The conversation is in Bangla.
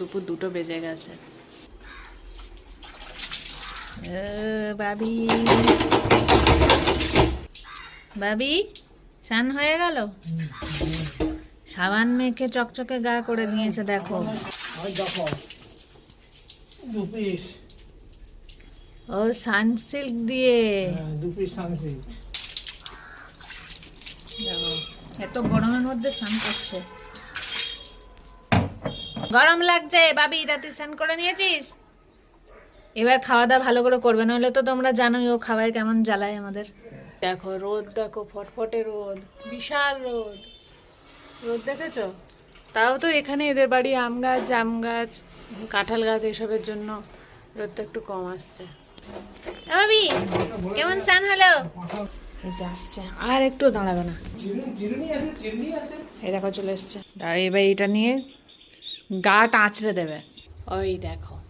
দুপুর দুটো বেজে গেছে। বাবি বাবি স্নান হয়ে গেল? সাবান মেখে চকচকে গা করে দিয়েছে, দেখো। ও সানসিল্ক দিয়ে। এত গরমের মধ্যে স্নান করছে। গরম লাগছে বাবি রাতে স্নান করে নিয়েছিস? এবার খাওয়া দাওয়া ভালো করে করবে নাহলে তো তোমরা জানোই ও খাবার কেমন জ্বালায় আমাদের। দেখো রোদ দেখো ফটফটে রোদ বিশাল রোদ। রোদ দেখেছ? তাও তো এখানে এদের বাড়ি আম গাছ জাম গাছ কাঁঠাল গাছ এসবের জন্য রোদটা একটু কম আসছে। ভাবি কেমন স্নান হলো? এই যে আসছে আর একটু দাঁড়াবে না। এই দেখো চলে এসছে। এবার এটা নিয়ে গা টাঁচড়ে দেবে। ওই দেখো।